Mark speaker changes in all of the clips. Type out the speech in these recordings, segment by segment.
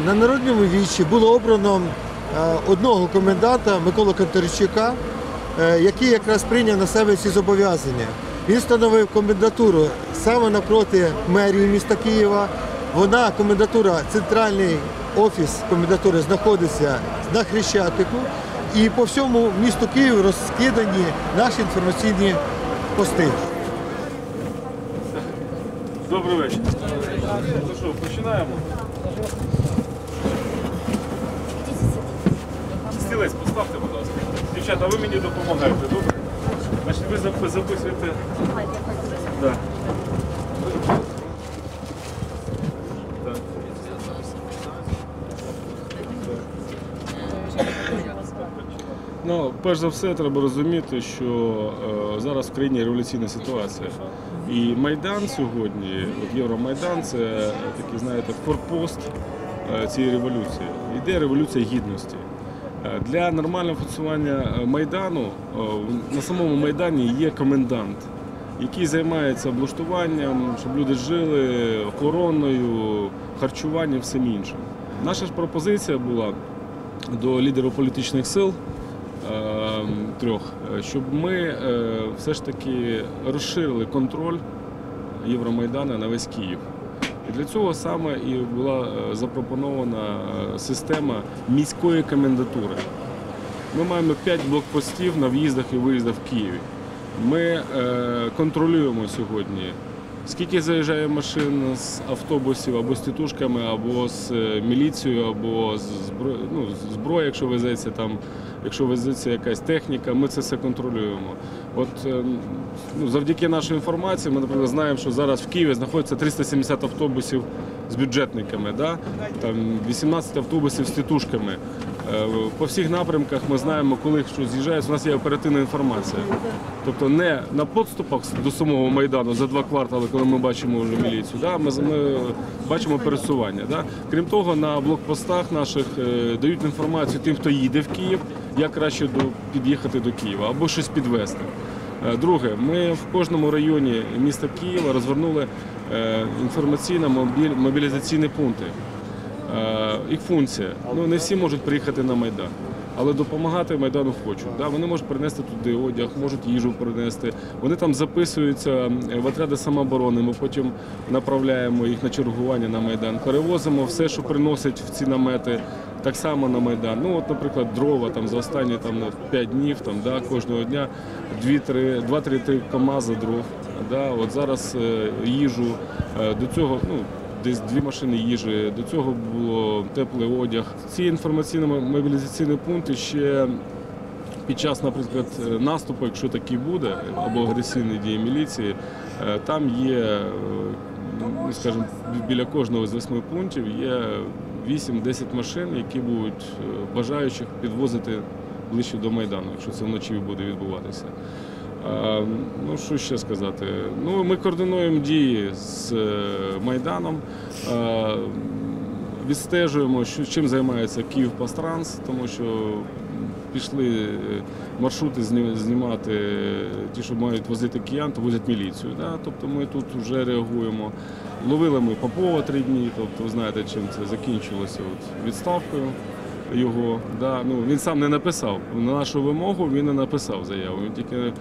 Speaker 1: На народному вічі було обрано е, одного коменданта Миколу Конторчука, е, який якраз прийняв на себе ці зобов'язання. Він встановив комендатуру саме напроти мерії міста Києва. Вона, комендатура, центральний офіс комендатури знаходиться на Хрещатику. І по всьому місту Києву розкидані наші інформаційні пости.
Speaker 2: Добрий вечір. Ну що, починаємо? Стілець поставте, будь ласка. Дівчата, ви мені допомагаєте, добре? Значить, ви записуєте. Да. Ну, перш за все, треба розуміти, що е, зараз в країні революційна ситуація. І Майдан сьогодні, от Євромайдан, це такий, знаєте, форпост е, цієї революції. Йде революція гідності. Е, Для нормального функціонування е, Майдану е, на самому Майдані є комендант, який займається облаштуванням, щоб люди жили, охороною, харчуванням, всім іншим. Наша ж пропозиція була до лідерів політичних сил е, трьох, щоб ми все ж таки розширили контроль Євромайдану на весь Київ. І для цього саме і була е, запропонована е, система міської комендатури. Ми маємо 5 блокпостів на в'їздах і виїздах в Києві. Ми е, контролюємо сьогодні, скільки заїжджає машин з автобусів або з тітушками, або з міліцією, або з ну, з якщо везеться там, якщо везеться якась техніка, ми це все контролюємо. От е, ну, завдяки нашій інформації, ми, наприклад, знаємо, що зараз в Києві знаходиться 370 автобусів з бюджетниками, да? там 18 автобусів з тітушками. Е, По всіх напрямках ми знаємо, коли що з'їжджає, у нас є оперативна інформація. Тобто не на подступах до самого Майдану за два квартали, коли ми бачимо вже міліцію, да? ми, ми бачимо пересування. Да? Крім того, на блокпостах наших е, дають інформацію тим, хто їде в Київ, як краще до, під'їхати до Києва або щось підвезти. Е, Друге, ми в кожному районі міста Києва розвернули е, інформаційно-мобілізаційні пункти. Е, Їх функція. Ну не всі можуть приїхати на Майдан, але допомагати Майдану хочуть. Да? Вони можуть принести туди одяг, можуть їжу принести. Вони там записуються в отряди самооборони. Ми потім направляємо їх на чергування на Майдан. Перевозимо все, що приносять в ці намети. Так само на Майдан. Ну, от, наприклад, дрова там за останні там, на 5 днів, там, да, кожного дня 2-3 КАМАЗи дров. Да, от зараз е, їжу. Е, до цього ну, десь дві машини їжі. До цього було теплий одяг. Ці інформаційно-мобілізаційні пункти ще під час, наприклад, наступу, якщо такий буде, або агресивні дії міліції, е, там є, е, скажімо, біля кожного з восьми пунктів є 8-10 машин, які будуть е, бажаючих підвозити ближче до Майдану, якщо це вночі буде відбуватися. Ну, що ще сказати? Ну, ми координуємо дії з е, Майданом, відстежуємо, що, чим займається Київ Пастранс, тому що пішли е, маршрути знімати, ті, що мають возити киян, то возять міліцію. Да? Тобто ми тут вже реагуємо. Ловили ми Попова три дні, тобто ви знаєте, чим це закінчилося от, відставкою його. Да, ну, він сам не написав. На нашу вимогу він не написав заяву. Він тільки е,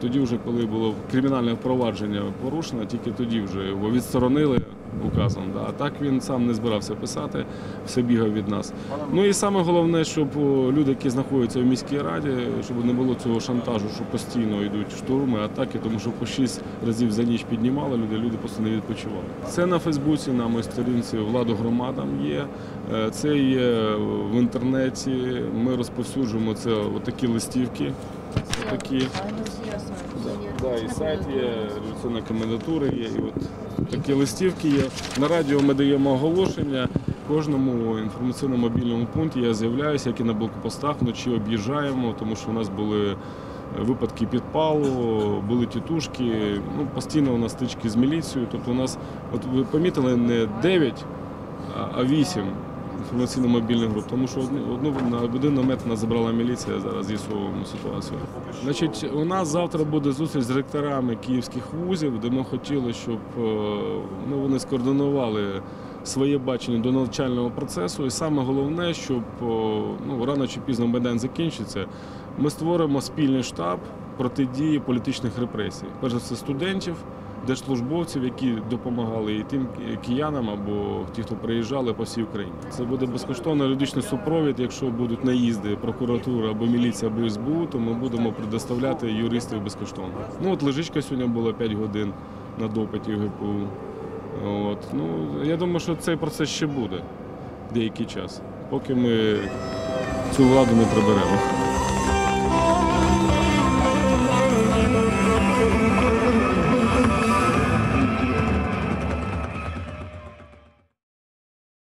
Speaker 2: тоді, вже, коли було кримінальне впровадження порушено, тільки тоді вже його відсторонили указом. А так він сам не збирався писати, все бігав від нас. Ну і саме головне, щоб люди, які знаходяться в міській раді, щоб не було цього шантажу, що постійно йдуть штурми, атаки, тому що по шість разів за ніч піднімали люди, люди просто не відпочивали. Це на Фейсбуці, на моїй сторінці владу громадам є. Е, Це є в інтернеті. Ми розповсюджуємо це отакі листівки такі. Да, і сайт є, революційна комендатура є, і от такі листівки є. На радіо ми даємо оголошення. Кожному інформаційно-мобільному пункті я з'являюся, як і на блокпостах, вночі об'їжджаємо, тому що у нас були е, випадки підпалу, були тітушки, ну, постійно у нас стички з міліцією. Тобто у нас, от ви помітили, не 9, а 8 інформаційно мобільних груп, тому що одну на один намет нас забрала міліція. Зараз зі з'ясовуємо ситуацію. Значить, у нас завтра буде зустріч з ректорами київських вузів, де ми хотіли, щоб е, ну, вони скоординували своє бачення до навчального процесу. І саме головне, щоб е, ну, рано чи пізно майдан закінчиться. Ми створимо спільний штаб протидії політичних репресій. Перш за все, студентів держслужбовців, які допомагали і тим киянам або ті, хто приїжджали по всій Україні. Це буде безкоштовний юридичний супровід. Якщо будуть наїзди прокуратура або міліція або СБУ, то ми будемо предоставляти юристів безкоштовно. Ну от лежичка сьогодні була 5 годин на допиті ГПУ. От. Ну, я думаю, що цей процес ще буде деякий час, поки ми цю владу не приберемо.